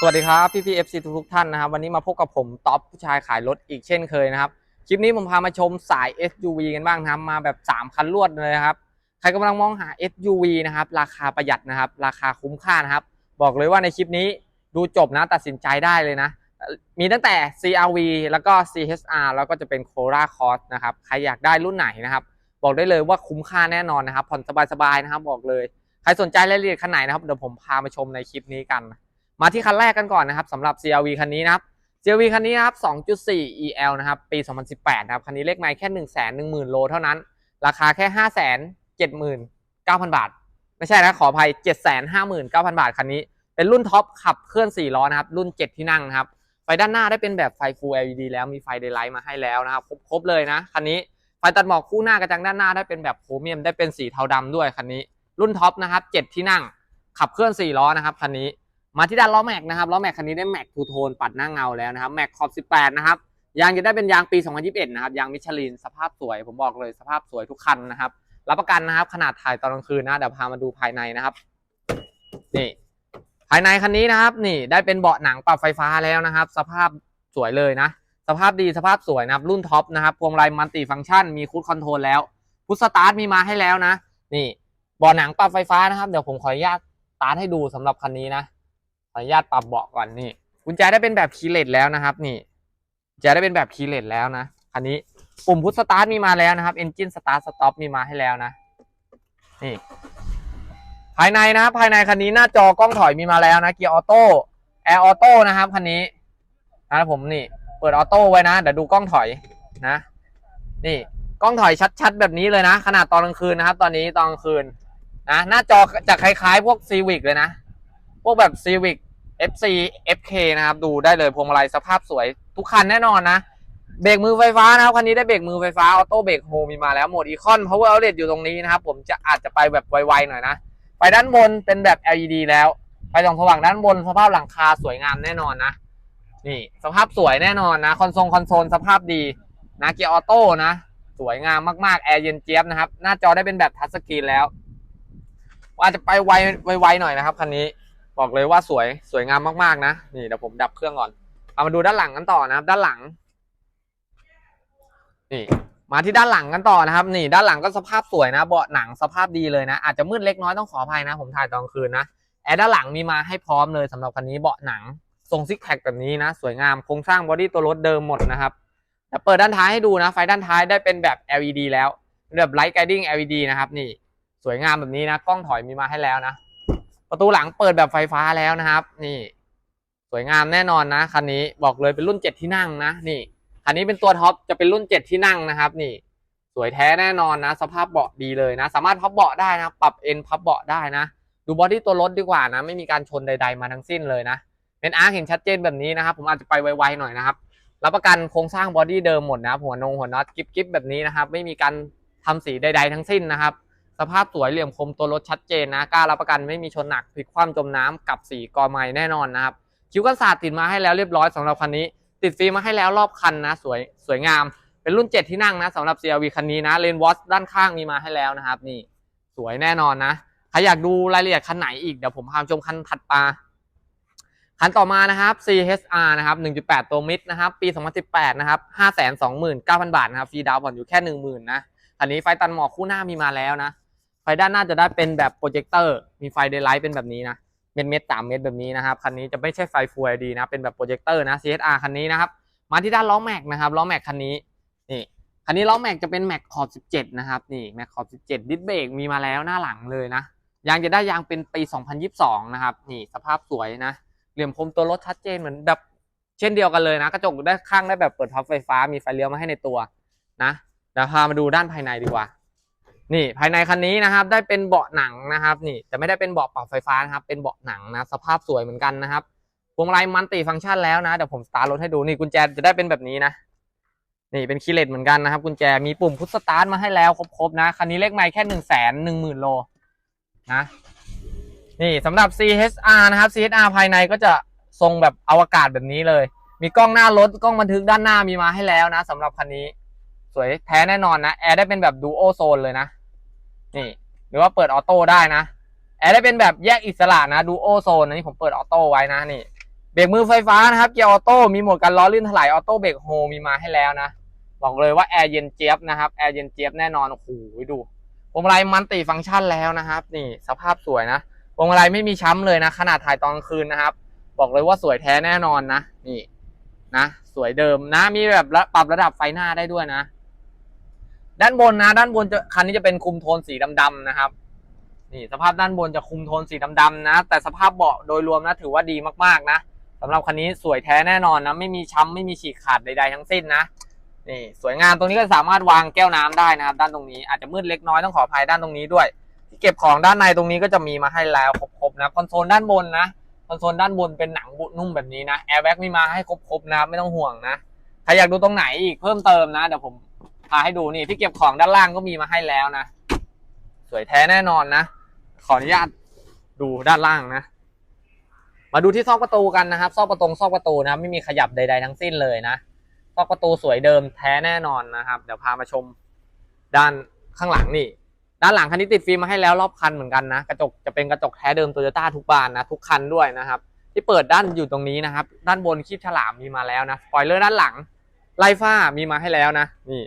สวัสดีครับพี่พีเอฟซีทุกท่านนะครับวันนี้มาพบกับผมท็อปผู้ชายขายรถอีกเช่นเคยนะครับคลิปนี้ผมพามาชมสาย SUV กันบ้างนะครับมาแบบ 3 คันรวดเลยนะครับใครกำลังมองหา SUV นะครับราคาประหยัดนะครับราคาคุ้มค่านะครับบอกเลยว่าในคลิปนี้ดูจบนะตัดสินใจได้เลยนะ มีตั้งแต่ CRV แล้วก็ CHR แล้วก็จะเป็น Corolla Cross นะครับใครอยากได้รุ่นไหนนะครับบอกได้เลยว่าคุ้มค่าแน่นอนนะครับผ่อนสบายๆนะครับบอกเลย ใครสนใจรายละเอียดคันไหนนะครับเดี๋ยวผมพามาชมในคลิปนี้กัน มาที่คันแรกกันก่อนนะครับสำหรับ CRV คันนี้นะครับ CRV คันนี้นะครับ 2.4 EL นะครับปี 2018 นะครับคันนี้เลขไมล์แค่ 1 1 0 0 0 0 โลเท่านั้น ราคาแค่ 5 7 9 0 0 0 บาท ไม่ใช่นะขออภัย 759,000 บาทคันนี้ เป็นรุ่นท็อปขับเคลื่อน 4 ล้อนะครับรุ่น 7 ที่นั่งนะครับไฟด้านหน้าได้เป็นแบบไฟ Full LED แล้วมีไฟ Daylight มาให้แล้วนะครับครบเลยนะคันนี้ไฟตัดหมอกคู่หน้ากระจังด้านหน้าได้เป็นแบบโครเมียมได้เป็นสีเทาดำด้วยคันนี้ รุ่นท็อปนะครับ 7 ที่นั่งขับเคลื่อน 4 ล้อนะครับคันนี้ มาที่ด้านล้อแม็กนะครับล้อแม็กคันนี้ได้แม็กทูโทนปัดหน้าเงาแล้วนะครับแม็กขอบ 18 นะครับยางจะได้เป็นยางปี 2021 นะครับยางมิชลินสภาพสวยผมบอกเลยสภาพสวยทุกคันนะครับรับประกันนะครับ ขนาดถ่ายตอนกลางคืนนะเดี๋ยวพามาดูภายในนะครับนี่ภายในคันนี้นะครับ นี่ได้เป็นเบาะหนังปรับไฟฟ้าแล้วนะครับ สภาพสวยเลยนะ สภาพดีสภาพสวยนะครับ รุ่นท็อปนะครับพวงมาลัยมัลติฟังก์ชันมีคูดคอนโทรลแล้วพุทสตาร์ทมีมาให้แล้วนะ นี่เบาะหนังปรับไฟฟ้านะครับ เดี๋ยวผมขออนุญาตสตาร์ทให้ดูสำหรับคันนี้นะ ขออนุญาตปรับเบาะก่อนนี่กุญแจได้เป็นแบบคีย์เลสแล้วนะครับ นี่กุญแจได้เป็นแบบคีย์เลสแล้วนะคันนี้ปุ่มพุทสตาร์ทมีมาแล้วนะครับเอนจินสตาร์ทสต็อปมีมาให้แล้วนะนี่ภายในนะครับภายในคันนี้หน้าจอกล้องถอยมีมาแล้วนะเกียร์ออโต้แอร์ออโต้นะครับคันนี้นะผมนี่ เปิดออโต้ไว้นะเดี๋ยวดูกล้องถอยนะ นี่ กล้องถอยชัดๆแบบนี้เลยนะ ขนาดตอนกลางคืนนะครับ ตอนนี้ตอนกลางคืนนะหน้าจอจะคล้ายๆ พวกซีวิกเลยนะ วกแบบ Civic FC FK นะครับ ดูได้เลยพวงมาลัยสภาพสวยทุกคันแน่นอนนะ เบรกมือไฟฟ้านะครับ คันนี้ได้เบรกมือไฟฟ้า ออโต้เบรกโฮมีมาแล้วโหมดอีคอน power outlet อยู่ตรงนี้นะครับ ผมจะอาจจะไปแบบไวๆหน่อยนะ ไฟด้านบนเป็นแบบ LED แล้วไฟส่องสว่างด้านบนสภาพหลังคาสวยงามแน่นอนนะ นี่สภาพสวยแน่นอนนะ คอนโซลคอนโซลสภาพดีนะเกียร์ออโต้นะ สวยงามมากๆแอร์เย็นเจี๊ยบนะครับ หน้าจอได้เป็นแบบทัชสกรีนแล้วอาจจะไปไวไวๆหน่อยนะครับคันนี้ บอกเลยว่าสวยสวยงามมากๆนะนี่เดี๋ยวผมดับเครื่องก่อนเอามาดูด้านหลังกันต่อนะครับ ด้านหลัง นี่ มาที่ด้านหลังกันต่อนะครับ นี่ ด้านหลังก็สภาพสวยนะ เบาะหนังสภาพดีเลยนะ อาจจะมืดเล็กน้อยต้องขออภัยนะ ผมถ่ายตอนคืนนะแอร์ด้านหลังมีมาให้พร้อมเลยสำหรับคันนี้เบาะหนังทรงซิกแพคแบบนี้นะ สวยงามโครงสร้างบอดี้ตัวรถเดิมหมดนะครับแต่เปิดด้านท้ายให้ดูนะ ไฟด้านท้ายได้เป็นแบบ LED แล้วแบบ Light Guiding LED นะครับ นี่ สวยงามแบบนี้นะ กล้องถอยมีมาให้แล้วนะ ประตูหลังเปิดแบบไฟฟ้าแล้วนะครับ นี่ สวยงามแน่นอนนะคันนี้บอกเลยเป็นรุ่นเจ็ดที่นั่งนะนี่คันนี้เป็นตัวท็อปจะเป็นรุ่นเจ็ดที่นั่งนะครับ นี่ สวยแท้แน่นอนนะ สภาพเบาะดีเลยนะ สามารถพับเบาะได้นะ ปรับเอ็นพับเบาะได้นะ ดูบอดี้ตัวรถดีกว่านะ ไม่มีการชนใด ๆ มาทั้งสิ้นเลยนะเป็นอาร์คเห็นชัดเจนแบบนี้นะครับ ผมอาจจะไปไวๆหน่อยนะครับรับประกันโครงสร้างบอดี้เดิมหมดนะหัวนงหัวน็อตกิฟกิฟแบบนี้นะครับ ไม่มีการทำสีใด ๆ ทั้งสิ้นนะครับ สภาพสวยเหลี่ยมคมตัวรถชัดเจนนะกล้ารับประกันไม่มีชนหนักพลิกคว่ำจมน้ำกับสีกอไม้แน่นอนนะครับคิ้วกันศาสตร์ติดมาให้แล้วเรียบร้อยสำหรับคันนี้ ติดฟิล์มมาให้แล้วรอบคันนะ สวยสวยงาม เป็นรุ่น 7 ที่นั่งนะสำหรับ CRV คันนี้นะเลนวอชด้านข้างมีมาให้แล้วนะครับ นี่สวยแน่นอนนะใครอยากดูรายละเอียดคันไหนอีกเดี๋ยวผมพาชมคันถัดมาคันต่อมานะครับ CHR นะครับ 1.8 ตัวมิดนะครับ ปี 2018 นะครับ 529,000 บาทนะครับ ฟรีดาวน์ผ่อนอยู่แค่ 10,000 นะคันนี้ไฟตันหมอกคู่หน้ามีมาแล้วนะ ฟด้านหน้าจะได้เป็นแบบโปรเจคเตอร์มีไฟเดย์ไลท์เป็นแบบนี้นะเม็ดเม็ดสามเม็ดแบบนี้นะครับคันนี้จะไม่ใช่ไฟ Full LED นะเป็นแบบโปรเจคเตอร์นะ CSR คันนี้นะครับมาที่ด้านล้อแม็กนะครับล้อแม็กคันนี้นี่คันนี้ล้อแม็กจะเป็นแม็กขอบ17นะครับนี่แม็กขอบ17ดิสเบรกมีมาแล้วหน้าหลังเลยนะยางจะได้ยางเป็นปี 2022 นะครับนี่สภาพสวยนะเหลี่ยมคมตัวรถชัดเจนเหมือนแบบเช่นเดียวกันเลยนะกระจกได้ข้างได้แบบเปิดพับไฟฟ้ามีไฟเลี้ยวมาให้ในตัวนะเดี๋ยวพามาดูด้านภายในดีกว่า นี่ภายในคันนี้นะครับ ได้เป็นเบาะหนังนะครับ นี่แต่ไม่ได้เป็นเบาะปรับไฟฟ้านะครับ เป็นเบาะหนังนะสภาพสวยเหมือนกันนะครับพวงมาลัยมันติฟังก์ชันแล้วนะเดี๋ยวผมสตาร์ทรถให้ดูนี่กุญแจจะได้เป็นแบบนี้นะนี่เป็นคีย์เลสเหมือนกันนะครับ กุญแจมีปุ่มพุทสตาร์ทมาให้แล้วครบๆนะคันนี้เลขไมล์แค่หนึ่งแสนหนึ่งหมื่นโลนะนี่สำหรับ CHR นะครับ CHR ภายในก็จะทรงแบบอวกาศแบบนี้เลย มีกล้องหน้ารถกล้องบันทึกด้านหน้ามีมาให้แล้วนะสำหรับคันนี้ สวยแท้แน่นอนนะแอร์ได้เป็นแบบดูโอโซนเลยนะ นี่หรือว่าเปิดออโต้ได้นะ แอร์ได้เป็นแบบแยกอิสระนะดูโอโซนอันนี้ผมเปิดออโต้ไว้นะนี่เบรกมือไฟฟ้านะครับเกียร์ออโต้มีโหมดการล้อลื่นถลายออโต้เบรกโฮมีมาให้แล้วนะบอกเลยว่าแอร์เย็นเจี๊ยบนะครับแอร์เย็นเจี๊ยบแน่นอนโอ้โหดูพวงมาลัยมันติฟังก์ชันแล้วนะครับ นี่สภาพสวยนะพวงมาลัยไม่มีช้ำเลยนะ ขนาดถ่ายตอนกลางคืนนะครับ บอกเลยว่าสวยแท้แน่นอนนะ นี่นะ สวยเดิมนะ มีแบบปรับระดับไฟหน้าได้ด้วยนะ ด้านบนนะด้านบนจะคันนี้จะเป็นคุมโทนสีดำๆนะครับนี่สภาพด้านบนจะคุมโทนสีดำๆนะ แต่สภาพเบาะโดยรวมนะถือว่าดีมากๆนะสำหรับคันนี้สวยแท้แน่นอนนะ ไม่มีช้ำไม่มีฉีกขาดใดๆทั้งสิ้นนะนี่สวยงามตรงนี้ก็สามารถวางแก้วน้ำได้นะครับ ด้านตรงนี้อาจจะมืดเล็กน้อยต้องขออภัยด้านตรงนี้ด้วย ที่เก็บของด้านในตรงนี้ก็จะมีมาให้แล้วครบๆนะคอนโซลด้านบนนะคอนโซลด้านบนเป็นหนังบุนุ่มแบบนี้นะแอร์แบ็กมีมาให้ครบๆนะครับไม่ต้องห่วงนะใครอยากดูตรงไหนอีกเพิ่มเติมนะเดี๋ยวผม พาให้ดูนี่ที่เก็บของด้านล่างก็มีมาให้แล้วนะ สวยแท้แน่นอนนะ ขออนุญาตดูด้านล่างนะ มาดูที่ซอกประตูกันนะครับ ซอกประตูซอกประตูนะ ไม่มีขยับใด ๆ ทั้งสิ้นเลยนะ ซอกประตูสวยเดิมแท้แน่นอนนะครับ เดี๋ยวพามาชมด้านข้างหลังนี่ ด้านหลังคันนี้ติดฟิล์มมาให้แล้วรอบคันเหมือนกันนะ กระจกจะเป็นกระจกแท้เดิมโตโยต้าทุกบานนะ ทุกคันด้วยนะครับ ที่เปิดด้านอยู่ตรงนี้นะครับ ด้านบนคีบฉลามมีมาแล้วนะ สปอยเลอร์ด้านหลังไล่ฟ้ามีมาให้แล้วนะ นี่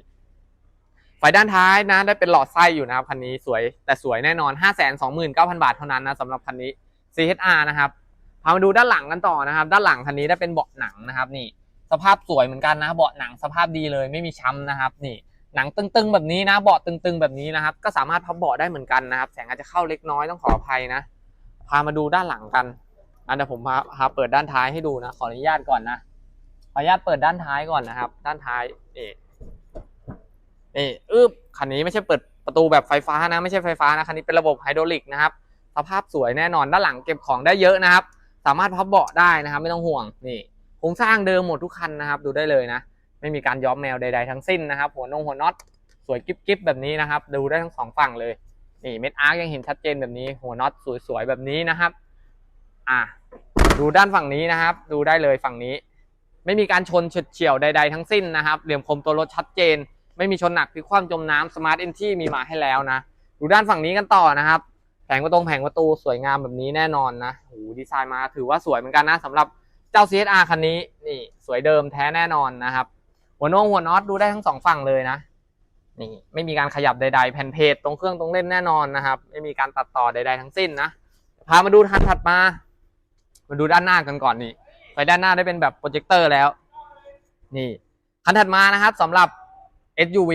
ไฟด้านท้ายนะได้เป็นหลอดไส้อยู่นะครับคันนี้สวยแต่สวยแน่นอน 5 2 9 0 0 0 บาทเท่านั้นนะสำหรับคันนี้ CHR นะครับพามาดูด้านหลังกันต่อนะครับ ด้านหลังคันนี้ได้เป็นเบาะหนังนะครับ นี่ สภาพสวยเหมือนกันนะ เบาะหนังสภาพดีเลยไม่มีช้ำนะครับ นี่หนังตึงๆแบบนี้นะ เบาะตึงๆแบบนี้นะครับ ก็สามารถพับเบาะได้เหมือนกันนะครับ แสงอาจจะเข้าเล็กน้อยต้องขออภัยนะ พามาดูด้านหลังกัน อันเดี๋ยวผมพาพาเปิดด้านท้ายให้ดูนะ ขออนุญาตก่อนนะ ขออนุญาตเปิดด้านท้ายก่อนนะครับ ด้านท้ายนี่ นี่อึบคันนี้ไม่ใช่เปิดประตูแบบไฟฟ้านะ ไม่ใช่ไฟฟ้านะคันนี้เป็นระบบไฮดรอลิกนะครับสภาพสวยแน่นอนด้านหลังเก็บของได้เยอะนะครับ สามารถพับเบาะได้นะครับ ไม่ต้องห่วงนี่โครงสร้างเดิมหมดทุกคันนะครับ ดูได้เลยนะ ไม่มีการย้อมแมวใด ๆ ทั้งสิ้นนะครับ หัวนงหัวน็อตสวยกิ๊บๆแบบนี้นะครับ ดูได้ทั้งสองฝั่งเลยนี่เม็ดอาร์กยังเห็นชัดเจนแบบนี้ หัวน็อตสวยๆแบบนี้นะครับอะดูด้านฝั่งนี้นะครับ ดูได้เลยฝั่งนี้ ไม่มีการชนเฉียดเฉียวใด ๆ ทั้งสิ้นนะครับเหลี่ยมคมตัวรถชัดเจน ไม่มีชนหนักพลิกคว่ำจมน้ำสมาร์ทเอนที่มีมาให้แล้วนะ ดูด้านฝั่งนี้กันต่อนะครับ แผงประตูแผงประตูสวยงามแบบนี้แน่นอนนะโอ้ดีไซน์มาถือว่าสวยเหมือนกันนะสำหรับเจ้า CSR คันนี้นี่สวยเดิมแท้แน่นอนนะครับ หัวน้งหัวน็อตดูได้ทั้งสองฝั่งเลยนะนี่ไม่มีการขยับใดๆ แผ่นเพจตรงเครื่องตรงเล่นแน่นอนนะครับ ไม่มีการตัดต่อใด ๆ ทั้งสิ้นนะพามาดูทันถัดมา มาดูด้านหน้ากันก่อนนี่ไฟด้านหน้าได้เป็นแบบโปรเจคเตอร์แล้ว นี่คันถัดมานะครับสำหรับ SUV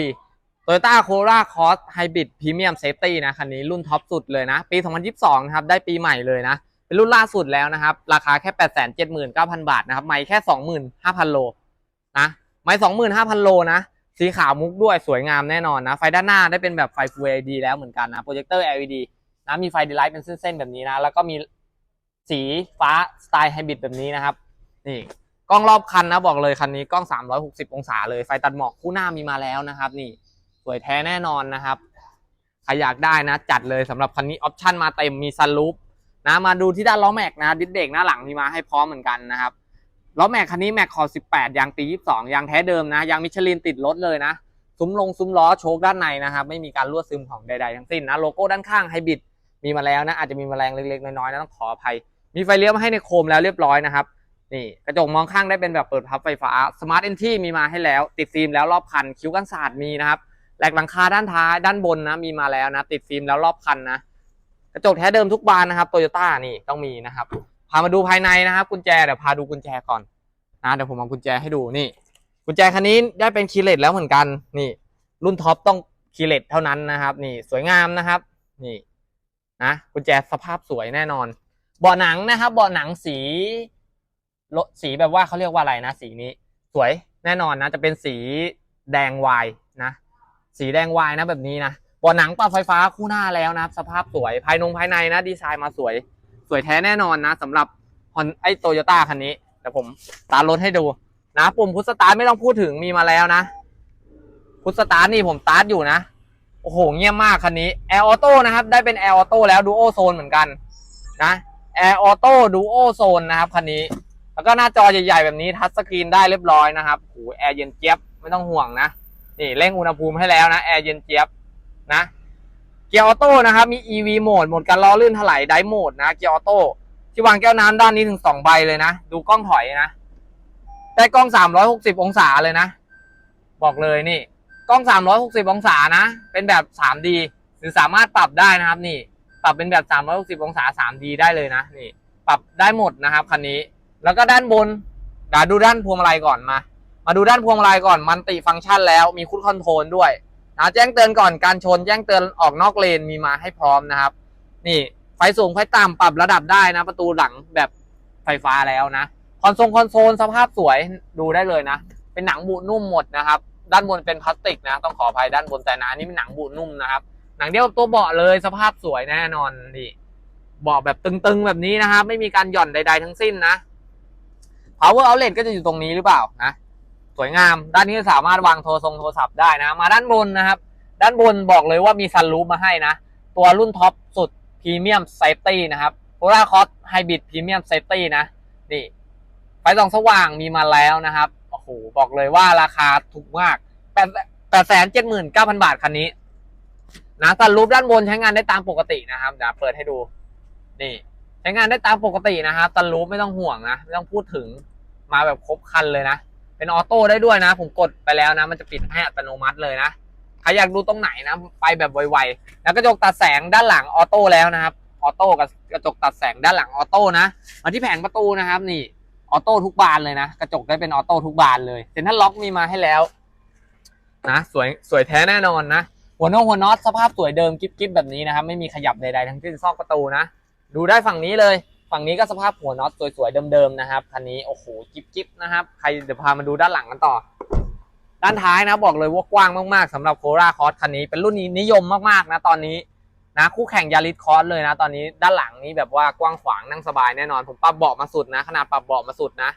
Toyota Corolla Cross Hybrid Premium Safety นะคันนี้รุ่นท็อปสุดเลยนะ ปี 2022นะครับได้ปีใหม่เลยนะ เป็นรุ่นล่าสุดแล้วนะครับ ราคาแค่ 879,000 บาทนะครับ ไม่แค่ 25,000 โลนะไม่25,000 โลนะ สีขาวมุกด้วยสวยงามแน่นอนนะ ไฟด้านหน้าได้เป็นแบบไฟ Full LED แล้วเหมือนกันนะ โปรเจคเตอร์ LED นะมีไฟดีไลท์เป็นเส้นๆแบบนี้นะ แล้วก็มีสีฟ้าสไตล์ไฮบริดแบบนี้นะครับ นี่ กล้องรอบคันนะบอกเลยคันนี้กล้อง 360 องศาเลยไฟตัดหมอกคู่หน้ามีมาแล้วนะครับ นี่สวยแท้แน่นอนนะครับใครอยากได้นะ จัดเลยสำหรับคันนี้ออปชั่นมาเต็มมีซันรูฟนะมาดูที่ด้านล้อแม็กนะดิสเด็กหน้าหลังมีมาให้พร้อมเหมือนกันนะครับล้อแม็กคันนี้แม็กคอ18ยางปี 22ยางแท้เดิมนะยางมิชลินติดรถเลยนะ ซุ้มลงซุ้มล้อโชคด้านในนะครับ ไม่มีการรั่วซึมของใดๆทั้งสิ้นนะโลโก้ด้านข้างไฮบริดมีมาแล้วนะอาจจะมีแมลงเล็กๆน้อยๆนะต้องขออภัย มีไฟเลี้ยวมาให้ในโคมแล้วเรียบร้อยนะครับ นี่กระจกมองข้างได้เป็นแบบเปิดพับไฟฟ้าสมาร์ทเอนที่มีมาให้แล้ว ติดฟิล์มแล้วรอบคัน คิ้วกันศาสตร์มีนะครับแหลกหลังคาด้านท้ายด้านบนนะมีมาแล้วนะ ติดฟิล์มแล้วรอบคันนะกระจกแท้เดิมทุกบานนะครับโตโยต้านี่ต้องมีนะครับพามาดูภายในนะครับกุญแจเดี๋ยวพาดูกุญแจก่อนนะเดี๋ยวผมเอากุญแจให้ดูนี่ กุญแจคันนี้ได้เป็นคีเลสแล้วเหมือนกันนี่ รุ่นท็อปต้องคีเลสเท่านั้นนะครับ นี่สวยงามนะครับ นี่นะกุญแจสภาพสวยแน่นอนเบาะหนังนะครับเบาะหนังสี สีแบบว่าเขาเรียกว่าอะไรนะ สีนี้ สวยแน่นอนนะ จะเป็นสีแดงวายนะ สีแดงวายนะแบบนี้นะบาะหนังปรับไฟฟ้าคู่หน้าแล้วนะสภาพสวยภายนงภายในนะ ดีไซน์มาสวย สวยแท้แน่นอนนะสำหรับฮอนไอโตโยต้าคันนี้แต่ผมตาร์ทรถให้ดูนะปุ่มพุทสตาร์ทไม่ต้องพูดถึงมีมาแล้วนะพุทสตาร์ทนี่ผมสตาร์ทอยู่นะโอ้โหเงียบมากคันนี้แอร์ออโต้นะครับ ได้เป็นแอร์ออโต้แล้วดูโอโซนเหมือนกันนะแอร์ออโต้ดูโอโซนนะครับคันนี้ แล้วก็หน้าจอใหญ่ๆแบบนี้ทัชสกรีนได้เรียบร้อยนะครับโอ้แอร์เย็นเจี๊ยบไม่ต้องห่วงนะนี่เร่งอุณหภูมิให้แล้วนะแอร์เย็นเจี๊ยบนะเกียร์ออโต้นะครับมี EV โหมดโหมดการล้อลื่นถลายไดโหมดนะเกียร์ออโต้ที่วางแก้วน้ำด้านนี้ถึงสองใบเลยนะ ดูกล้องถอยนะได้กล้องสามร้อยหกสิบองศาเลยนะ บอกเลยนี่ กล้องสามร้อยหกสิบองศานะ เป็นแบบสามดีหรือสามารถปรับได้นะครับ นี่ ปรับเป็นแบบสามร้อยหกสิบองศาสามดีได้เลยนะนี่ ปรับได้หมดนะครับคันนี้ แล้วก็ด้านบนเดี๋ยวดูด้านพวงมาลัยก่อนมา มาดูด้านพวงมาลัยก่อนมันติฟังก์ชันแล้วมีคุดคอนโทรลด้วยนะแจ้งเตือนก่อนการชนแจ้งเตือนออกนอกเลนมีมาให้พร้อมนะครับ นี่ไฟสูงไฟต่ำปรับระดับได้นะ ประตูหลังแบบไฟฟ้าแล้วนะคอนโซลคอนโซลสภาพสวยดูได้เลยนะ เป็นหนังบุนุ่มหมดนะครับ ด้านบนเป็นพลาสติกนะ ต้องขออภัยด้านบนแต่นะอันนี้เป็นหนังบุนุ่มนะครับ หนังเดียวกับตัวเบาะเลยสภาพสวยแน่นอนนี่เบาะแบบตึงๆแบบนี้นะครับ ไม่มีการหย่อนใด ๆ ทั้งสิ้นนะ power outlet ก็จะอยู่ตรงนี้หรือเปล่านะ สวยงาม ด้านนี้สามารถวางโทรทรงโทรศัพท์ได้นะ มาด้านบนนะครับ ด้านบนบอกเลยว่ามีซันรูฟมาให้นะ ตัวรุ่นท็อปสุดพรีเมียมเซฟตี้นะครับโ o ราคอสไฮบริดพรีเมียมเซฟตี้นะ นี่ ไฟส่องสว่างมีมาแล้วนะครับ โอ้โห บอกเลยว่าราคาถูกมากแปดแปดแสนเจ็ดหมื่นเก้าพันบาทคันนี้นะซันรูฟด้านบนใช้งานได้ตามปกตินะครับเดี๋ยวเปิดให้ดู นี่ ช้งานได้ตามปกตินะครับซันรูฟไม่ต้องห่วงนะไม่ต้องพูดถึงมาแบบครบคันเลยนะ เป็นออโต้ได้ด้วยนะ ผมกดไปแล้วนะ มันจะปิดให้อัตโนมัติเลยนะใครอยากดูตรงไหนนะ ไปแบบไวๆแล้วกระจกตัดแสงด้านหลังออโต้แล้วนะครับออโต้กับกระจกตัดแสงด้านหลังออโต้นะมาที่แผงประตูนะครับ นี่ออโต้ทุกบานเลยนะกระจกได้เป็นออโต้ทุกบานเลยเซ็นทรัลล็อกมีมาให้แล้วนะสวยสวยแท้แน่นอนนะหัวโน้หัวน็อตสภาพสวยเดิมกิ๊บกิ๊บแบบนี้นะครับไม่มีขยับใดๆทั้งสิ้นซอกประตูนะ ดูได้ฝั่งนี้เลย ฝั่งนี้ก็สภาพหัวน็อตสวยๆเดิมๆนะครับคันนี้โอ้โหกิ๊บกิ๊บนะครับใครเดี๋ยวพามาดูด้านหลังกันต่อ ด้านท้ายนะบอกเลยว่ากว้างมากๆสำหรับโคราคอสคันนี้เป็นรุ่นนี้นิยมมากๆนะตอนนี้นะคู่แข่งยาริสคอสเลยนะตอนนี้ด้านหลังนี้แบบว่ากว้างขวางนั่งสบายแน่นอน ผมปรับเบาะมาสุดนะ ขนาดปรับเบาะมาสุดนะ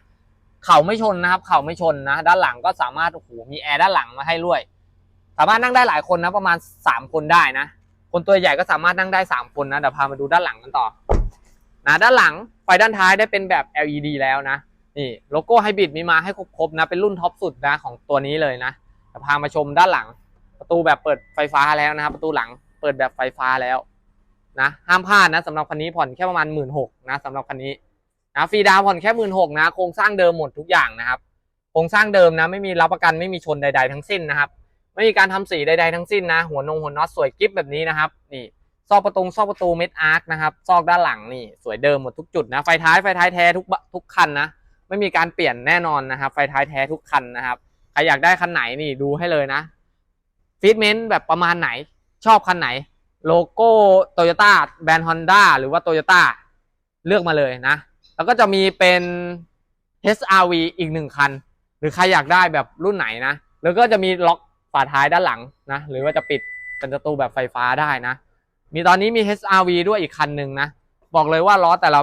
เข่าไม่ชนนะครับ เข่าไม่ชนนะ ด้านหลังก็สามารถโอ้โหมีแอร์ด้านหลังมาให้ด้วย สามารถนั่งได้หลายคนนะประมาณสามคนได้นะ คนตัวใหญ่ก็สามารถนั่งได้สามคนนะเดี๋ยวพามาดูด้านหลังกันต่อนะด้านหลังไฟด้านท้ายได้เป็นแบบ LED แล้วนะนี่โลโก้ไฮบริดมีมาให้ครบๆนะเป็นรุ่นท็อปสุดนะของตัวนี้เลยนะเดี๋ยวพามาชมด้านหลัง ประตูแบบเปิดไฟฟ้าแล้วนะครับประตูหลังเปิดแบบไฟฟ้าแล้วนะห้ามพลาดนะสำหรับคันนี้ผ่อนแค่ประมาณหมื่นหกนะสำหรับคันนี้นะฟรีดาวผ่อนแค่หมื่นหกนะโครงสร้างเดิมหมดทุกอย่างนะครับโครงสร้างเดิมนะไม่มีรับประกันไม่มีชนใด ๆ ทั้งสิ้นนะครับ ไม่มีการทำสีใดๆทั้งสิ้นนะ หัวนงหัวน็อตสวยกิ๊บแบบนี้นะครับนี่ซอกประตูซอกประตูเม็ดอาร์คนะครับซอกด้านหลังนี่สวยเดิมหมดทุกจุดนะไฟท้ายไฟท้ายแท้ทุกทุกคันนะไม่มีการเปลี่ยนแน่นอนนะครับไฟท้ายแท้ทุกคันนะครับใครอยากได้คันไหนนี่ดูให้เลยนะฟีดเมนต์แบบประมาณไหนชอบคันไหน โลโก้โตโยต้าแบรนด์ฮอนด้าหรือว่าโตโยต้าเลือกมาเลยนะ แล้วก็จะมีเป็น HRV อีกหนึ่งคัน หรือใครอยากได้แบบรุ่นไหนนะ แล้วก็จะมีล็อก ฝาท้ายด้านหลังนะหรือว่าจะปิดเป็นประตูแบบไฟฟ้าได้นะ มีตอนนี้มี HRV ด้วยอีกคันหนึ่งนะ บอกเลยว่าล้อแต่ละ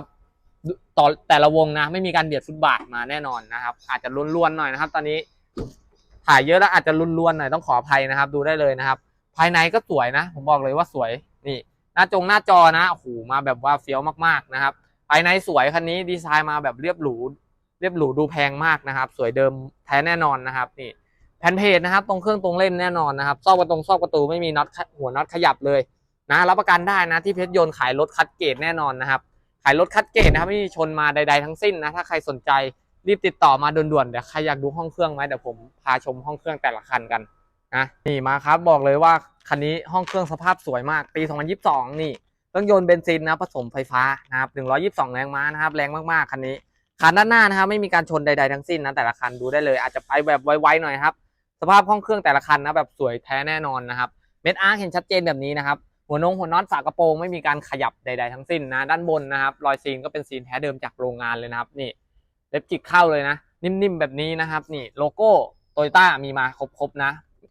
ต่อแต่ละวงนะ ไม่มีการเบียดฟุตบาทมาแน่นอนนะครับ อาจจะล้วนๆหน่อยนะครับ ตอนนี้ถ่ายเยอะแล้วอาจจะล้วนๆหน่อยต้องขออภัยนะครับ ดูได้เลยนะครับ ภายในก็สวยนะ ผมบอกเลยว่าสวยนี่หน้าจงหน้าจอนะโอ้โหมาแบบว่าเฟี้ยวมากๆนะครับ ภายในสวยคันนี้ดีไซน์มาแบบเรียบหรู เรียบหรูดูแพงมากนะครับ สวยเดิมแท้แน่นอนนะครับนี่ แผ่นเพจนะครับ ตรงเครื่องตรงเล่นแน่นอนนะครับซอกประตงซอกประตูไม่มีน็อตหัวน็อตขยับเลยนะรับประกันได้นะที่เพชรยนต์ขายรถคัดเกรดแน่นอนนะครับ ขายรถคัดเกรดนะครับไม่มีชนมาใด ๆ ทั้งสิ้นนะถ้าใครสนใจรีบติดต่อมาด่วนๆเดี๋ยวใครอยากดูห้องเครื่องไหมเดี๋ยวผมพาชมห้องเครื่องแต่ละคันกันนะนี่มาครับบอกเลยว่าคันนี้ห้องเครื่องสภาพสวยมาก ปี 2022 นี่เครื่องยนต์เบนซินนะผสมไฟฟ้านะครับ122 แรงม้านะครับแรงมากๆคันนี้คันด้านหน้านะครับไม่มีการชนใดๆทั้งสิ้นนะแต่ละคันดูได้เลยอาจจะไปแบบไวๆหน่อยครับ สภาพห้องเครื่องแต่ละคันนะแบบสวยแท้แน่นอนนะครับเม็ดอาร์คเห็นชัดเจนแบบนี้นะครับหัวนงหัวน็อตฝากระโปรงไม่มีการขยับใด ๆ ทั้งสิ้นนะด้านบนนะครับรอยซีนก็เป็นซีนแท้เดิมจากโรงงานเลยนะครับนี่เล็บจิกเข้าเลยนะ นิ่มๆแบบนี้นะครับ นี่โลโก้โตโยต้ามีมาครบๆนะ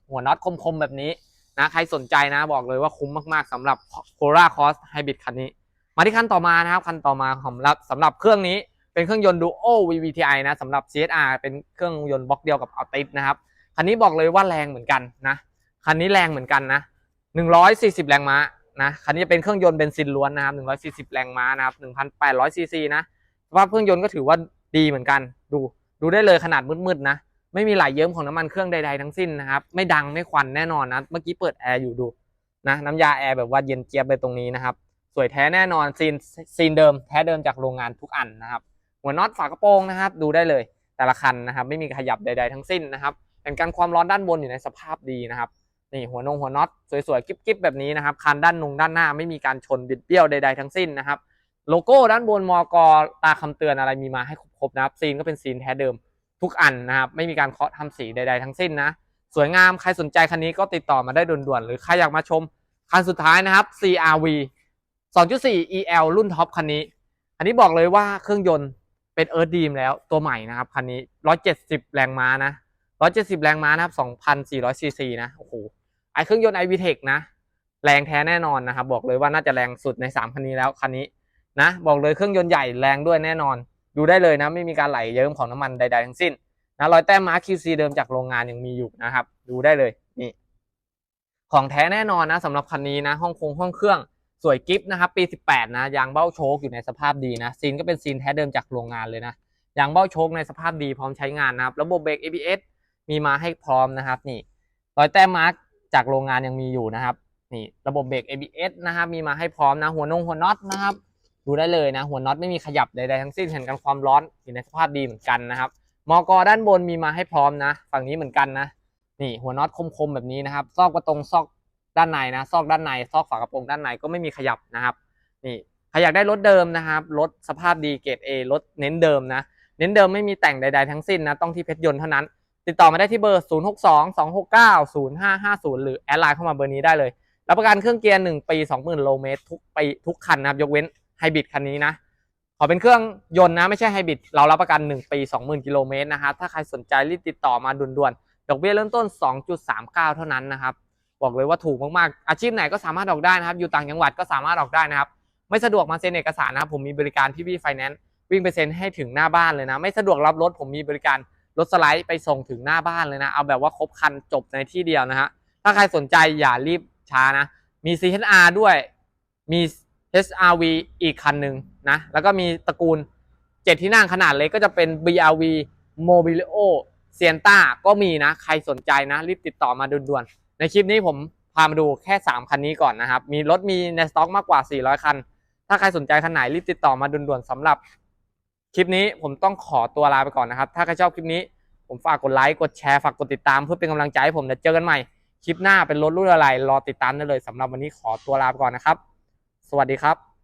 หัวน็อตคมๆแบบนี้นะใครสนใจนะบอกเลยว่าคุ้มมากๆสำหรับ c o r a Cross Hybrid คันนี้ มาที่คันต่อมานะครับคันต่อมาสำหรับสำหรับเครื่องนี้เป็นเครื่องยนต์ Duo VVTi นะสำหรับ CSR เป็นเครื่องยนต์บล็อกเดียวกับ Altis นะครับ คันนี้บอกเลยว่าแรงเหมือนกันนะคันนี้แรงเหมือนกันนะ140 แรงม้านะคันนี้จะเป็นเครื่องยนต์เบนซินล้วนนะครับ140 แรงม้านะครับ1,800ซีซีนะสภาพเครื่องยนต์ก็ถือว่าดีเหมือนกัน ดูดูได้เลยขนาดมืดๆนะไม่มีไหลเยิ้มของน้ำมันเครื่องใดๆทั้งสิ้นนะครับไม่ดังไม่ควันแน่นอนนะเมื่อกี้เปิดแอร์อยู่ดูนะน้ำยาแอร์แบบว่าเย็นเจี๊ยบเลยตรงนี้นะครับสวยแท้แน่นอนซีนซีนเดิมแท้เดิมจากโรงงานทุกอันนะครับ หัวน็อตฝากระโปรงนะครับ ดูได้เลยแต่ละคันนะครับ ไม่มีขยับใด ๆ ทั้งสิ้นนะครับ เป็นการความร้อนด้านบนอยู่ในสภาพดีนะครับนี่หัวนงหัวน็อตสวยๆกิ๊บๆแบบนี้นะครับคันด้านนงด้านหน้าไม่มีการชนบิดเบี้ยวใดๆทั้งสิ้นนะครับ โลโก้ด้านบนมอกตาคำเตือนอะไรมีมาให้ครบๆนะครับซีนก็เป็นซีนแท้เดิมทุกอันนะครับไม่มีการเคาะทำสีใด ๆ ทั้งสิ้นนะสวยงามใครสนใจคันนี้ก็ติดต่อมาได้ด่วนๆหรือใครอยากมาชมคันสุดท้ายนะครับ CRV 2.4 EL รุ่นท็อปคันนี้ อันนี้บอกเลยว่าเครื่องยนต์เป็นเอิร์ธดีมแล้วตัวใหม่นะครับคันนี้ 170 แรงม้านะ 170 แรงม้านะครับ2,400ซีซีนะโอ้โหไอเครื่องยนต์ iVTEC นะ แรงแท้แน่นอนนะครับ บอกเลยว่าน่าจะแรงสุดใน 3 คันนี้แล้วคันนี้นะ บอกเลยเครื่องยนต์ใหญ่แรงด้วยแน่นอน ดูได้เลยนะ ไม่มีการไหลเยิ้มของน้ำมันใดๆทั้งสิ้นนะรอยแต้มมาร์ค QC เดิมจากโรงงานยังมีอยู่นะครับ ดูได้เลยนี่ของแท้แน่นอนนะสำหรับคันนี้นะ ห้องคงห้องเครื่องสวยกิฟต์นะครับปี 18 นะยางเบ้าโชคอยู่ในสภาพดีนะซีนก็เป็นซีนแท้เดิมจากโรงงานเลยนะยางเบ้าโชคในสภาพดีพร้อมใช้งานนะครับระบบเบรก ABS มีมาให้พร้อมนะครับนี่รอยแต้มมาร์คจากโรงงานยังมีอยู่นะครับนี่ระบบเบรก ABS นะครับมีมาให้พร้อมนะหัวนงหัวน็อตนะครับดูได้เลยนะหัวน็อตไม่มีขยับใดๆทั้งสิ้นเห็นกันความร้อนอยู่ในสภาพดีเหมือนกันนะครับมอกอด้านบนมีมาให้พร้อมนะ ฝั่งนี้เหมือนกันนะนี่หัวน็อตคมๆแบบนี้นะครับซอกประตรงซอกด้านในนะซอกด้านในซอกฝากระโปรงด้านในก็ไม่มีขยับนะครับนี่ใครอยากได้รถเดิมนะครับรถสภาพดีเกรด A รถเน้นเดิมนะ เน้นเดิมไม่มีแต่งใด ๆ ทั้งสิ้นนะต้องที่เพชรยนต์เท่านั้น ติดต่อมาได้ที่เบอร์ 0 6 2 2 6 9 0 5 5 0 หรือแอดไลน์เข้ามาเบอร์นี้ได้เลย รับประกันเครื่องเกียร์ 1 ปี 20,000โลเมตรทุกปีทุกคันนะครับ ยกเว้นไฮบริดคันนี้นะ ขอเป็นเครื่องยนต์นะ ไม่ใช่ไฮบริดเรารับประกัน 1 ปี 20,000กิโลเมตรนะครับถ้าใครสนใจรีบติดต่อมาด่วนๆดอกเบี้ยเริ่มต้น 2.39 เท่านั้นนะครับบอกเลยว่าถูกมากๆ อาชีพไหนก็สามารถออกได้นะครับ อยู่ต่างจังหวัดก็สามารถออกได้นะครับ ไม่สะดวกมาเซ็นเอกสารนะครับผมมีบริการพี่พี่ไฟแนนซ์วิ่งไปเซ็นให้ถึงหน้าบ้านเลยนะ ไม่สะดวกรับรถผมมีบริการ รถสไลด์ไปส่งถึงหน้าบ้านเลยนะ เอาแบบว่าครบคันจบในที่เดียวนะฮะ ถ้าใครสนใจอย่ารีบช้านะ มี CHR ด้วยมี HRV อีกคันหนึ่งนะ แล้วก็มีตระกูล 7 ที่นั่งขนาดเล็กก็จะเป็น BRV Mobilio Sienna ก็มีนะ ใครสนใจนะ รีบติดต่อมาด่วนๆ ในคลิปนี้ผมพามาดูแค่ 3 คันนี้ก่อนนะครับ มีรถมีในสต็อกมากกว่า 400 คัน ถ้าใครสนใจคันไหนรีบติดต่อมาด่วนๆสำหรับ คลิปนี้ผมต้องขอตัวลาไปก่อนนะครับ ถ้าใครชอบคลิปนี้ ผมฝากกดไลค์ กดแชร์ ฝากกดติดตามเพื่อเป็นกำลังใจให้ผมเดี๋ยวเจอกันใหม่ คลิปหน้าเป็นรถรุ่นอะไร รอติดตามได้เลยสำหรับวันนี้ขอตัวลาไปก่อนนะครับ สวัสดีครับ